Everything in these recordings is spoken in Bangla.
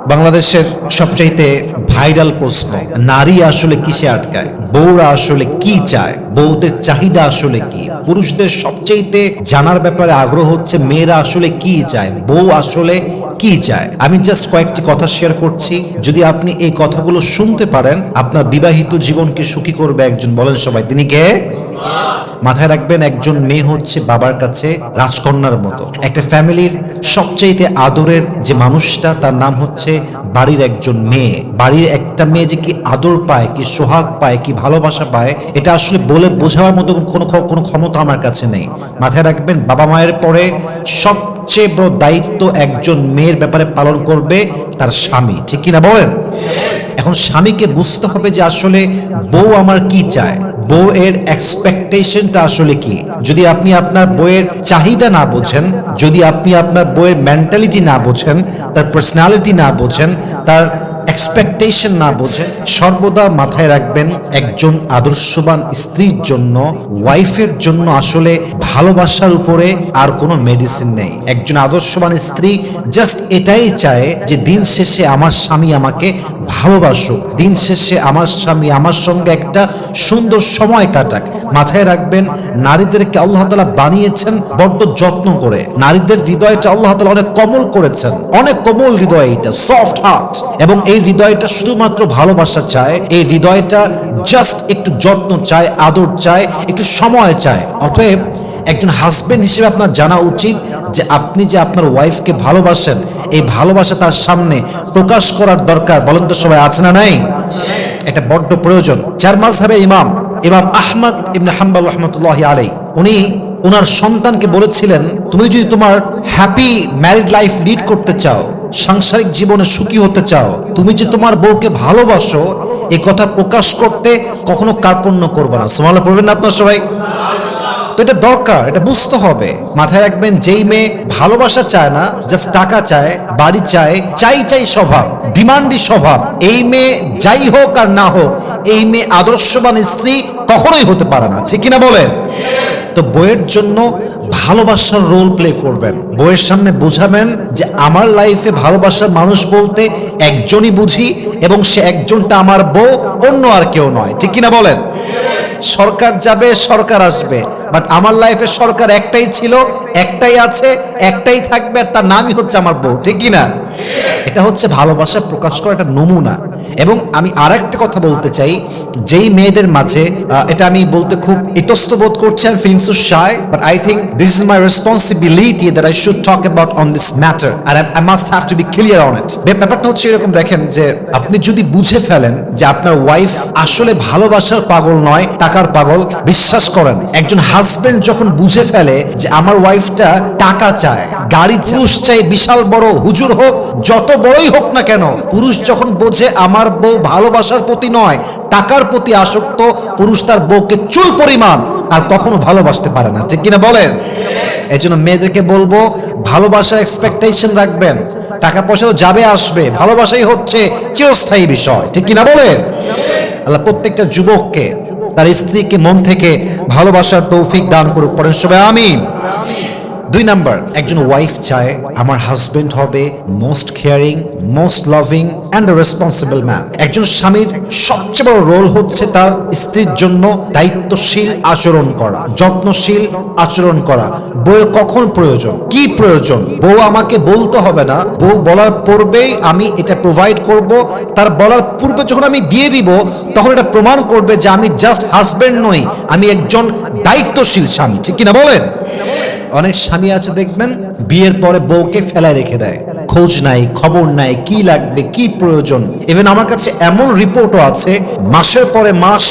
বাংলাদেশের সবচাইতে ভাইরাল প্রশ্ন, নারী আসলে কিসে আটকায়? বউরা আসলে কি চায়? বউদের চাহিদা আসলে কি? পুরুষদের সবচাইতে জানার ব্যাপারে আগ্রহ হচ্ছে মেয়েরা আসলে কি চায়? বউ আসলে কি চায়? আমি জাস্ট কয়েকটি কথা শেয়ার করছি। যদি আপনি এই কথাগুলো শুনতে পারেন, আপনার বিবাহিত জীবনকে সুখী করবে একজন, বলেন সবাই। তিনি কে? মাথায় রাখবেন, একজন মেয়ে হচ্ছে বাবার কাছে রাজকন্যার মতো। একটা ফ্যামিলির সবচাইতে আদরের যে মানুষটা, তার নাম হচ্ছে বাড়ির একজন মেয়ে। বাড়ির একটা মেয়ে যে কি আদর পায়, কি সোহাগ পায়, কি ভালোবাসা পায়, এটা আসলে বলে বোঝাবার মতো কোনো কোনো ক্ষমতা আমার কাছে নেই। মাথায় রাখবেন, বাবা মায়ের পরে সবচেয়ে বড় দায়িত্ব একজন মেয়ের ব্যাপারে পালন করবে তার স্বামী। ঠিক কিনা বলেন? এখন স্বামীকে বুঝতে হবে যে আসলে বউ আমার কি চায়? বউয়ের এক্সপেকটেশনটা আসলে কি? যদি আপনি আপনার বইয়ের চাহিদা না বোঝেন, যদি আপনি আপনার বইয়ের মেন্টালিটি না বোঝেন, তার পার্সোনালিটি না বোঝেন, তার এক্সপেকটেশন না বোঝেন সর্বদা মাথায় রাখবেন একজন আদর্শবান স্ত্রীর জন্য ওয়াইফের জন্য আসলে ভালোবাসার উপরে আর কোনো মেডিসিন নেই। একজন আদর্শবান স্ত্রী জাস্ট এটাই চায় যে দিন শেষে আমার স্বামী আমাকে ভালোবাসুক, দিন শেষে আমার স্বামী আমার সঙ্গে একটা সুন্দর সময় কাটাক। মাথায় রাখবেন, নারীদেরকে আল্লাহ তালা বানিয়েছেন বড্ড যত্ন করে। নারীদের হৃদয়টা আল্লাহ তালা অনেক কোমল করেছেন। অনেক কোমল হৃদয় এটা সফট হার্ট এবং এই হৃদয়টা শুধুমাত্র ভালোবাসা চায়, এই হৃদয়টা জাস্ট একটু যত্ন চায়, আদর চায়, একটু সময় চায়। অতএব একজন হাজবেন্ড হিসেবে আপনার জানা উচিত যে আপনি যে আপনার ওয়াইফকে ভালোবাসেন, এই ভালোবাসা তার সামনে প্রকাশ করার দরকার। বলেন তো সবাই, আছে না নাই? এটা বড্ড প্রয়োজন। চার মাসহাবে ইমাম ইমাম আহমদ ইবনে হাম্বাল রহমতুল্লাহ আলাই উনি ওনার সন্তানকে বলেছিলেন, তুমি যদি তোমার হ্যাপি ম্যারিড লাইফ লিড করতে চাও সাংসারিক জীবনে সুখী হতে চাও, তুমি যে তোমার বউকে ভালোবাসো এই কথা প্রকাশ করতে কখনো কার্পণ্য করবে না। সোমালা পড়বেন না আপনার সবাই? তো এটা দরকার, এটা বুঝতে হবে। মাথায় রাখবেন, যেই মেয়ে ভালোবাসা চায় না জাস্ট টাকা চায়, বাড়ি চায়, চাই চাই স্বভাব ডিমান্ডি স্বভাব। এই মেয়ে যাই হোক আর না হোক, এই মেয়ে আদর্শবান স্ত্রী কখনোই হতে পারে না। ঠিক কিনা বলেন? তো বইয়ের জন্য ভালোবাসার রোল প্লে করবেন। বইয়ের সামনে বোঝাবেন যে আমার লাইফে ভালোবাসার মানুষ বলতে একজনই বুঝি এবং সে একজনটা আমার বউ, অন্য আর কেউ নয়। ঠিক কিনা বলেন? সরকার যাবে, সরকার আসবে। বাট আমার লাইফে সরকার একটাই ছিল, একটাই আছে, একটাই থাকবে, আর তার নামই হচ্ছে আমার বউ। ঠিক কি না এটা হচ্ছে ভালোবাসা প্রকাশ করা একটা নমুনা। এবং আমি আর কথা বলতে চাই, যেই মেয়েদের মাঝে এটা আমি বলতে খুব ইতস্ত বোধ করছি আমি feelings shy but I think this is my responsibility that I should talk about on this matter R I must have to be clear on it ব্যাপারটা হচ্ছে এরকম, দেখেন, যে আপনি যদি বুঝে ফেলেন যে আপনার ওয়াইফ আসলে ভালোবাসার পাগল নয়, টাকার পাগল, বিশ্বাস করেন, একজন হাজবেন্ড যখন বুঝে ফেলে যে আমার ওয়াইফটা টাকা চায়, গাড়ি পুরুষ চাই বিশাল বড় হুজুর হোক, যত বড়ই হোক না কেন, পুরুষ যখন বোঝে আমার বউ ভালোবাসার প্রতি নয়, টাকার প্রতি আসক্ত, পুরুষ তার বউকে চুল পরিমাণ আর কখনো ভালোবাসতে পারে না। ঠিক কিনা বলেন? এই জন্য মেয়েদেরকে বলব, ভালোবাসার এক্সপেকটেশন রাখবেন। টাকা পয়সা তো যাবে, আসবে, ভালোবাসাই হচ্ছে চিরস্থায়ী বিষয়। ঠিক কিনা বলেন? আল্লাহ প্রত্যেকটা যুবককে, তার স্ত্রীকে মন থেকে ভালোবাসার তৌফিক দান করুক। পড়েন সবাই, আমিন। দুই নাম্বার, একজন ওয়াইফ চায়, আমার হাজবেন্ড হবে most caring most loving and responsible man একজন স্বামীর সবচেয়ে বড় রোল হচ্ছে তার স্ত্রীর জন্য দায়িত্বশীল আচরণ করা, যত্নশীল আচরণ করা। বউয়ের কখন প্রয়োজন? কি প্রয়োজন? বউ আমাকে বলতে হবে না। বউ বলার পূর্বেই আমি এটা প্রোভাইড করব। তার বলার পূর্বে যখন আমি দিয়ে দিব, তখন এটা প্রমাণ করবে যে আমি জাস্ট হাজবেন্ড নই, আমি একজন দায়িত্বশীল স্বামী। ঠিক কিনা বলেন? অনেক স্বামী আছে, দেখবেন, বিয়ের পরে বউকে ফেলায় রেখে দেয়। খোঁজ নাই, খবর নাই, কি লাগবে, কি প্রয়োজন? ইভেন আমার কাছে এমন রিপোর্টও আছে, মাসের পরে মাস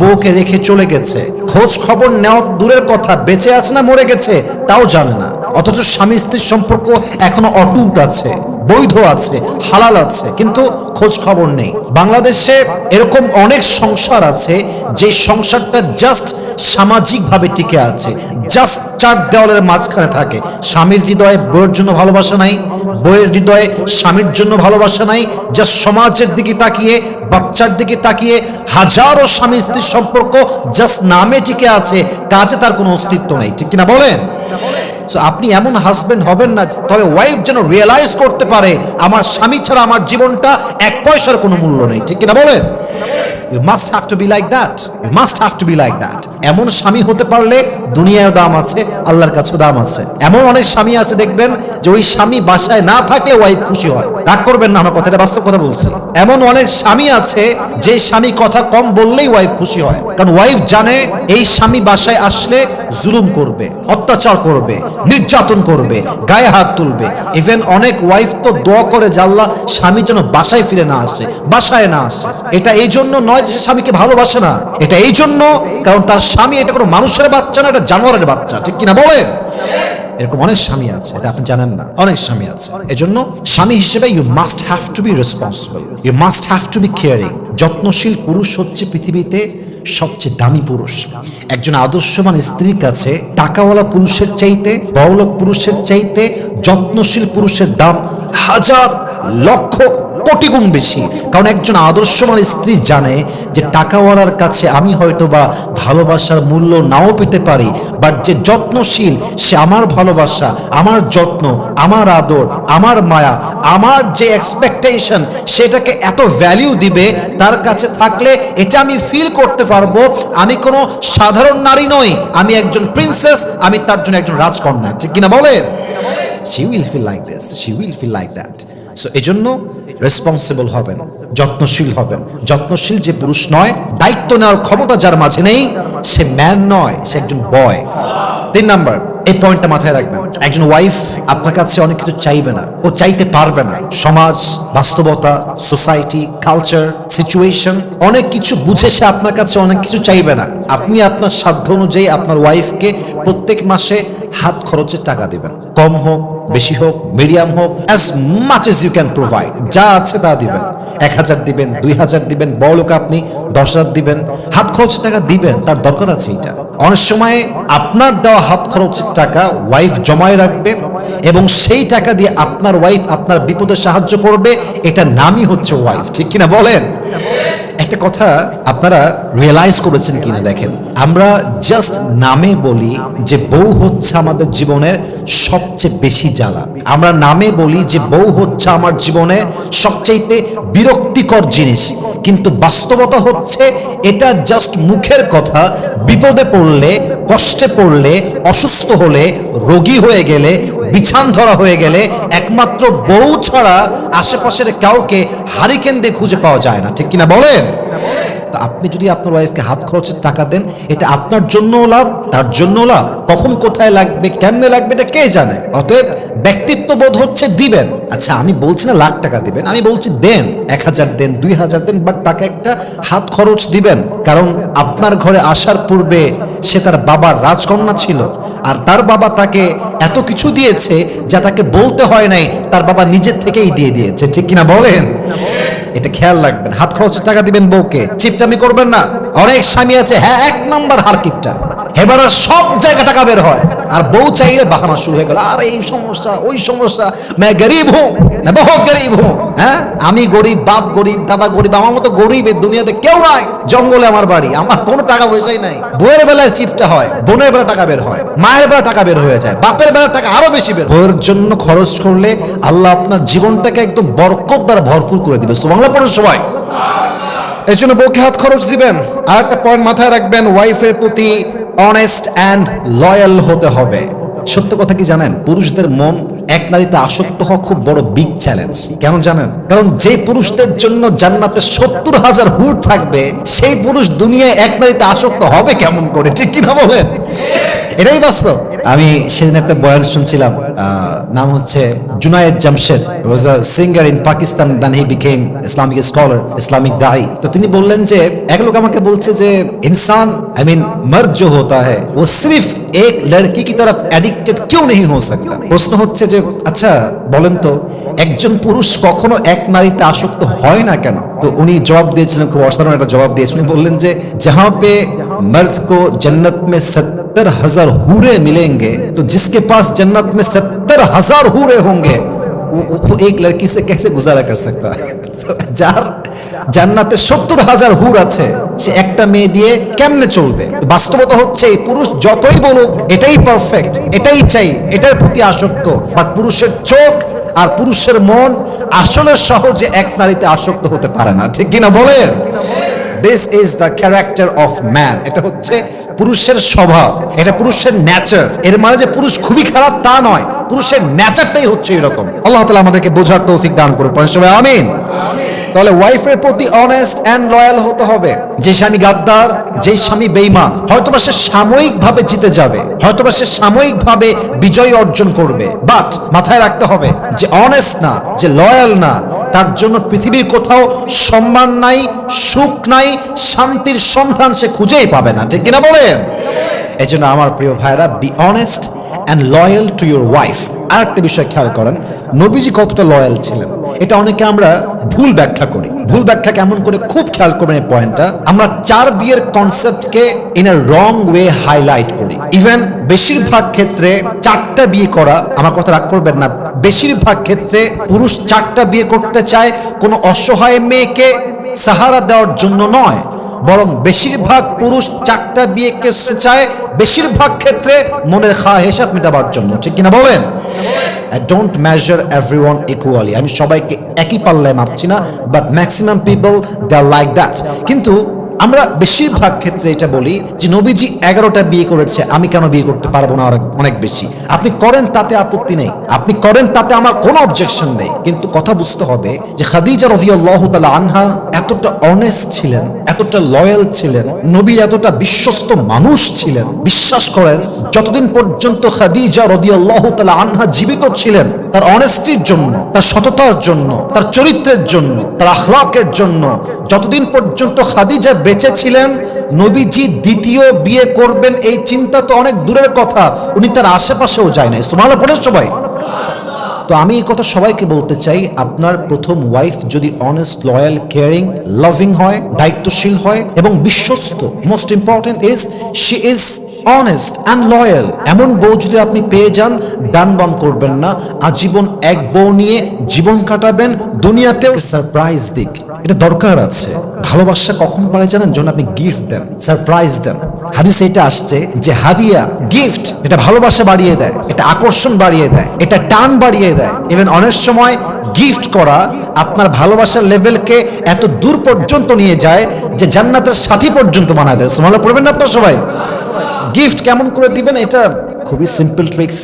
বউকে রেখে চলে গেছে। খোঁজ খবর নেওয়া দূরের কথা, বেঁচে আছে না মরে গেছে, তাও জানে না। অথচ স্বামী স্ত্রীর সম্পর্ক এখনও অটুট আছে। বৈধ আছে, হালাল আছে, কিন্তু খোঁজ খবর নেই। বাংলাদেশে এরকম অনেক সংসার আছে, যে সংসারটা জাস্ট সামাজিকভাবে টিকে আছে জাস্ট চার দেওয়ালের মাঝখানে থাকে। স্বামীর হৃদয়ে বইয়ের জন্য ভালোবাসা নাই বইয়ের হৃদয়ে স্বামীর জন্য ভালোবাসা নাই জাস্ট সমাজের দিকে তাকিয়ে, বাচ্চার দিকে তাকিয়ে হাজারো স্বামী স্ত্রীর সম্পর্ক জাস্ট নামে টিকে আছে, কাজে তার কোনো অস্তিত্ব নেই। ঠিক কিনা বলেন? সো আপনি এমন হাজবেন্ড হবেন না, তবে ওয়াইফ যেন রিয়েলাইজ করতে পারে, আমার স্বামী ছাড়া আমার জীবনটা এক পয়সার কোনো মূল্য নেই। ঠিক কিনা বলেন? You must have to be like that you must have to be like that এমন স্বামী হতে পারলে দুনিয়ায় দাম আছে, আল্লাহর কাছেও দাম আছে। এমন অনেক স্বামী আছে, দেখবেন যে ওই স্বামী বাসায় না থাকলে ওয়াইফ খুশি হয়। রাগ করবেন না, আমার কথাটা বাস্তব কথা বলছি এমন অনেক স্বামী আছে, যে স্বামী কথা কম বললেই ওয়াইফ খুশি হয়। কারণ ওয়াইফ জানে এই স্বামী বাসায় আসলে জুলুম করবে, অত্যাচার করবে, নির্যাতন করবে, গায়ে হাত তুলবে। ইভেন অনেক ওয়াইফ তো দোয়া করে জাল্লা স্বামী যেন বাসায় ফিরে না আসে, বাসায় না আসে। এটা এই জন্য নয় যে স্বামীকে ভালোবাসে না। এটা এই জন্য, কারণ তার স্বামী এটা কোনো মানুষের বাচ্চা না, এটা জানোয়ারের বাচ্চা। ঠিক কিনা বলেন? এরকম অনেক স্বামী আছে, এটা আপনি জানেন না, অনেক স্বামী আছে। এজন্য স্বামী হিসেবে you must have to be responsible you must have to be caring যত্নশীল পুরুষ হচ্ছে পৃথিবীতে সবচেয়ে দামি পুরুষ। একজন আদর্শমান স্ত্রীর কাছে টাকাওয়ালা পুরুষের চাইতে, বড়লোক পুরুষের চাইতে যত্নশীল পুরুষের দাম হাজার লক্ষ কোটি গুণ বেশি। কারণ একজন আদর্শবান স্ত্রী জানে যে টাকাওয়ালার কাছে আমি হয়তো বা ভালোবাসার মূল্য নাও পেতে পারি বাট যে যত্নশীল, সে আমার ভালোবাসা, আমার যত্ন, আমার আদর, আমার মায়া, আমার যে এক্সপেকটেশন সেটাকে এত ভ্যালিউ দিবে, তার কাছে থাকলে এটা আমি ফিল করতে পারব, আমি কোনো সাধারণ নারী নই, আমি একজন প্রিন্সেস আমি তার জন্য একজন রাজকন্যা। ঠিক কিনা বলেন? She will feel like this she will feel like that so এজন্য রেসপন্সিবল হবেন, যত্নশীল হবেন। যত্নশীল যে পুরুষ নয়, দায়িত্ব নেওয়ার ক্ষমতা যার মাঝে নেই, সে ম্যান নয়, সে একজন বয় তিন নাম্বার, এই পয়েন্টটা মাথায় রাখবেন। একজন ওয়াইফ আপনার কাছে অনেক কিছু চাইবে না, ও চাইতে পারবে না। সমাজ, বাস্তবতা সোসাইটি কালচার সিচুয়েশন অনেক কিছু বুঝে সে আপনার কাছে অনেক কিছু চাইবে না। আপনি আপনার সাধ্য অনুযায়ী আপনার ওয়াইফকে প্রত্যেক মাসে হাত খরচের টাকা দিবেন। কম হোক, বেশি হোক মিডিয়াম হোক as much as you can provide যা আছে তা দিবেন। এক হাজার দিবেন, দুই হাজার দিবেন, বড় লোক আপনি, দশ হাজার দিবেন, হাত খরচ টাকা দিবেন, তার দরকার আছে এটা অনেক সময় আপনার দেওয়া হাত খরচের টাকা ওয়াইফ জমায় রাখবে এবং সেই টাকা দিয়ে আপনার ওয়াইফ আপনার বিপদে সাহায্য করবে, এটা নামই হচ্ছে ওয়াইফ ঠিক কিনা বলেন? একটা কথা আপনারা রিয়েলাইজ করেছেন কিনা দেখেন। আমরা জাস্ট নামে বলি যে বউ হচ্ছে আমাদের জীবনের সবচেয়ে বেশি জ্বালা। আমরা নামে বলি যে বউ হচ্ছে আমার জীবনে সবচেয়েতে বিরক্তিকর জিনিস। কিন্তু বাস্তবতা হচ্ছে এটা জাস্ট মুখের কথা। বিপদে পড়লে, কষ্টে পড়লে, অসুস্থ হলে, রোগী হয়ে গেলে, বিছান ধরা হয়ে গেলে একমাত্র বউ ছাড়া আশেপাশের কাউকে হারিকেন দিয়ে খুঁজে পাওয়া যায় না। ঠিক কিনা বলেন? তা আপনি যদি আপনার ওয়াইফকে হাত খরচের টাকা দেন, এটা আপনার জন্যও লাভ, তার জন্য লাভ। কখন কোথায় লাগবে, কেমনে লাগবে, এটা কে জানে? অতএব ব্যক্তিত্ব বোধ হচ্ছে দিবেন। আচ্ছা আমি বলছি না লাখ টাকা দিবেন, আমি বলছি দেন, এক হাজার দেন, দুই হাজার দেন বাট তাকে একটা হাত খরচ দিবেন। কারণ আপনার ঘরে আসার পূর্বে সে তার বাবার রাজকন্যা ছিল, আর তার বাবা তাকে এত কিছু দিয়েছে যা তাকে বলতে হয় নাই, তার বাবা নিজের থেকেই দিয়ে দিয়েছে। ঠিক কিনা বলেন? এটা খেয়াল রাখবেন, হাত খরচের টাকা দিবেন বউকে। চিপটামি করবেন না, অনেক স্বামী আছে হ্যাঁ এক নাম্বার হার কিপটা এবার সব জায়গা টাকা বের হয়। আর বউ চাইলে বাহানা শুরু হয়ে গেল, আর, এই সমস্যা, ওই সমস্যা, मैं গরিব হো मैं বহুত গরিব হো হ্যাঁ? আমি গরিব, বাপ গরিব, দাদা গরিব, আমার মতো গরিবের দুনিয়াতে কেউ নাই, জঙ্গলে আমার বাড়ি, আমার কোনো টাকা পয়সাই নাই। বউয়ের বেলায় চিপটা হয়, বোনের বেলা টাকা বের হয়, মায়ের বেলা টাকা বের হয়ে যায়, বাপের বেলা টাকা আরও বেশি বের বউয়ের জন্য খরচ করলে আল্লাহ আপনার জীবনটাকে একদম বরকত দ্বারা ভরপুর করে দিবে। সুবাংলা পড়েন সবাই। এই জন্য বউকে হাত খরচ দিবেন। আর একটা পয়েন্ট মাথায় রাখবেন ওয়াইফের প্রতি অনেস্ট অ্যান্ড লয়াল হতে হবে। সত্য কথা কি জানেন? পুরুষদের মন এক নারীতে আসক্ত হওয়া খুব বড় বিগ চ্যালেঞ্জ কেন জানেন? কারণ যে পুরুষদের জন্য জান্নাতে সত্তর হাজার হুট থাকবে, সেই পুরুষ দুনিয়ায় এক নারীতে আসক্ত হবে কেমন করে? ঠিক কিনা বলেন? এটাই বাস্তব। আমি সেদিন একটা বয়ান শুনছিলাম। নাম হচ্ছে Junaid Jamshed was a singer in Pakistan then he became Islamic scholar Islamic দাই তো তিনি বললেন যে এক লোক আমাকে বলছে যে ইনসান आई मीन मर्द जो होता है वो सिर्फ एक लड़की की तरफ एडिक्टेड क्यों नहीं हो सकता প্রশ্ন হচ্ছে যে আচ্ছা বলেন তো একজন পুরুষ কখনো এক নারীতে আসক্ত হয় না কেন তো উনি জবাব দিয়েছিলেন খুব অসাধারণ একটা জবাব দিয়েছিলেন উনি বললেন যে जहां पे मर्द को जन्नत में सत्तर हजार हूरे मिलेंगे तो जिसके पास जन्नत में सत्तर हजार हूरे होंगे वो, वो एक लड़की से कैसे गुजारा कर सकता है তো যার জান্নাতে সত্তর হাজার হুর আছে সে একটা মেয়ে দিয়ে কেমনে চলবে তো বাস্তবতা হচ্ছে এই পুরুষ যতই বলুক এটাই পারফেক্ট এটাই চাই এটার প্রতি আসক্ত বাট পুরুষের চোখ আর পুরুষের মন আসলে সহজে এক নারীতে আসক্ত হতে পারে না ঠিক কিনা বলেন This is the character of man এটা হচ্ছে পুরুষের স্বভাব, এটা পুরুষের ন্যাচার এর মানে যে পুরুষ খুবই খারাপ, তা নয়। পুরুষের ন্যাচারটাই হচ্ছে এরকম। আল্লাহ তালা আমাদেরকে বোঝার তৌফিক দান করুন সবাই আমিন। তাহলে ওয়াইফের প্রতি অনেস্ট অ্যান্ড লয়াল হতে হবে। যে স্বামী গাদ্দার, যে স্বামী বেইমান হয়তোবা সে সাময়িকভাবে জিতে যাবে, হয়তোবা সে সাময়িকভাবে বিজয় অর্জন করবে। বাট মাথায় রাখতে হবে যে অনেস্ট না, যে লয়াল না, তার জন্য পৃথিবীর কোথাও সম্মান নাই, সুখ নাই, শান্তির সন্ধান সে খুঁজেই পাবে না। ঠিক কিনা বলেন? এই জন্য আমার প্রিয় ভাইরা be honest and loyal to your wife আর একটা বিষয় খেয়াল করেন, নবীজি কতটা লয়াল ছিলেন? এটা অনেকে আমরা ভুল ব্যাখ্যা করি। ভুল ব্যাখ্যা কেমন করে খুব খেয়াল করবেন এই পয়েন্টটা আমরা চার বিয়ের কনসেপ্টকে in a wrong way highlight করি। ইভেন বেশিরভাগ ক্ষেত্রে চারটা বিয়ে করা, আমার কথা রাগ করবেন না, বেশিরভাগ ক্ষেত্রে পুরুষ চারটা বিয়ে করতে চায়, কোনো অসহায় মেয়েকে সাহারা দেওয়ার জন্য নয়, বরং বেশিরভাগ পুরুষ চারটা বিয়ে বিয়েকে চায়, বেশিরভাগ ক্ষেত্রে মনের খা খাহেসাত মেটাবার জন্য। ঠিক কিনা বলেন? I don't measure everyone equally আমি সবাইকে একই পাল্লায় মাপছি না but maximum people they are like that কিন্তু আমরা বেশিরভাগ ক্ষেত্রে এটা বলি যে নবীজি এগারোটা বিয়ে করেছে, আমি কেন বিয়ে করতে পারব না অনেক বেশি? আপনি করেন তাতে আপত্তি নেই। আপনি করেন তাতে আমার কোনো অবজেকশন নেই। কিন্তু কথা বুঝতে হবে যে খাদিজা রদিয়াল্লাহু তাআলা আনহা এতটা অনেস্ট ছিলেন, এতটা লয়াল ছিলেন, নবী এতটা বিশ্বস্ত মানুষ ছিলেন। বিশ্বাস করেন, যতদিন পর্যন্ত খাদিজা রদিয়াল্লাহু তালা আনহা জীবিত ছিলেন, তার অনেস্টির জন্য, তার সততার জন্য, তার চরিত্রের জন্য, তার আখলাকের জন্য, যতদিন পর্যন্ত খাদিজা বেঁচে ছিলেন নবীজি দ্বিতীয় বিয়ে করবেন এই চিন্তা তো অনেক দূরের কথা। উনি তার আশেপাশেও যায় নাই। সুমালা পড়ে সবাই। তো আমি এই কথা সবাইকে বলতে চাই, আপনার প্রথম ওয়াইফ যদি অনেস্ট লয়াল কেয়ারিং লাভিং হয়, দায়িত্বশীল হয় এবং বিশ্বস্ত most important is she is honest and loyal এমন বউ যদি আপনি পেয়ে যান, ডান বাম করবেন না। আজীবন এক বউ নিয়ে জীবন কাটাবেন, দুনিয়াতেও সারপ্রাইজ দিক। এটা দরকার আছে। ভালোবাসা কখন পারে জানেন? যখন আপনি গিফট দেন সারপ্রাইজ দেন। হাদিস এটা আসছে যে হাদিয়া গিফট এটা ভালোবাসা বাড়িয়ে দেয়, এটা আকর্ষণ বাড়িয়ে দেয়, এটা টান বাড়িয়ে দেয়। ইভেন অনেক সময় গিফট করা আপনার ভালোবাসার লেভেলকে এত দূর পর্যন্ত নিয়ে যায় যে জান্নাতের সাথী পর্যন্ত বানায় দেয়। সোমালা পড়বেন না আপনার সবাই? গিফট কেমন করে দিবেন? এটা খুবই সিম্পল ট্রিক্স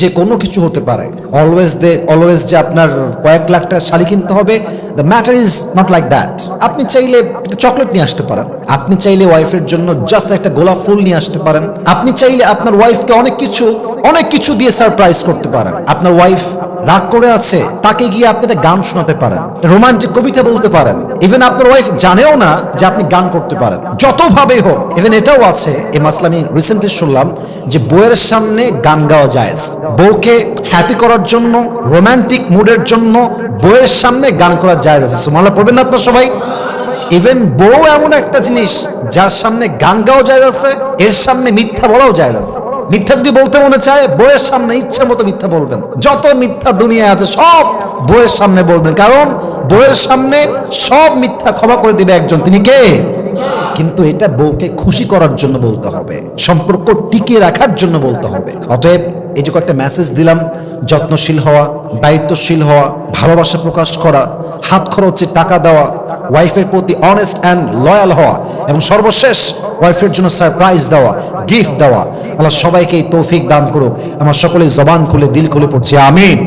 যে কোনো কিছু হতে পারে। অলওয়েজ দে অলওয়েজ যে আপনার কয়েক লাখ টাকা শাড়ি কিনতে হবে the matter is not like that আপনি চাইলে চকলেট নিয়ে আসতে পারেন। আপনি চাইলে ওয়াইফের জন্য জাস্ট একটা গোলাপ ফুল নিয়ে আসতে পারেন। আপনি চাইলে আপনার ওয়াইফকে অনেক কিছু অনেক কিছু দিয়ে সারপ্রাইজ করতে পারেন। আপনার ওয়াইফ রাগ করে আছে, তাকে গিয়ে আপনি একটা গান শোনাতে পারেন রোমান্টিক কবিতা বলতে পারেন। ইভেন আপনার ওয়াইফ জানেও না যে আপনি গান করতে পারেন। যতভাবেই হোক ইভেন এটাও আছে, এই মাসলা আমি রিসেন্টলি শুনলাম যে বইয়ের সামনে গান গাওয়া যায়। বউকে হ্যাপি করার জন্য রোমান্টিক মুডের জন্য বউয়ের সামনে গান করা যায় আছে। সুমালা পড়বেন না আপনার সবাই? ইভেন বউ এমন একটা জিনিস, যার সামনে গান গাওয়া যায় আছে, এর সামনে মিথ্যা বলাও যায় আছে। মিথ্যা যদি বলতে মনে চায় বইয়ের সামনে ইচ্ছা মতো মিথ্যা বলবেন। যত মিথ্যা দুনিয়া আছে, সব বইয়ের সামনে বলবেন। কারণ বইয়ের সামনে সব মিথ্যা ক্ষমা করে দিবে একজন। তিনি কে? কিন্তু এটা বউকে খুশি করার জন্য বলতে হবে। সম্পর্ক টিকিয়ে রাখার জন্য বলতে হবে। অতএব এই যে কয়েকটা মেসেজ দিলাম, যত্নশীল হওয়া, দায়িত্বশীল হওয়া, ভালোবাসা প্রকাশ করা, হাত খরচে টাকা দেওয়া ওয়াইফের প্রতি অনেস্ট অ্যান্ড লয়াল হওয়া, এবং সর্বশেষ ওয়াইফের জন্য সারপ্রাইজ দেওয়া গিফট দেওয়া। আল্লাহ সবাইকে এই তৌফিক দান করুক। আমার সকলে জবান খুলে, দিল খুলে পড়ছি, আমিন।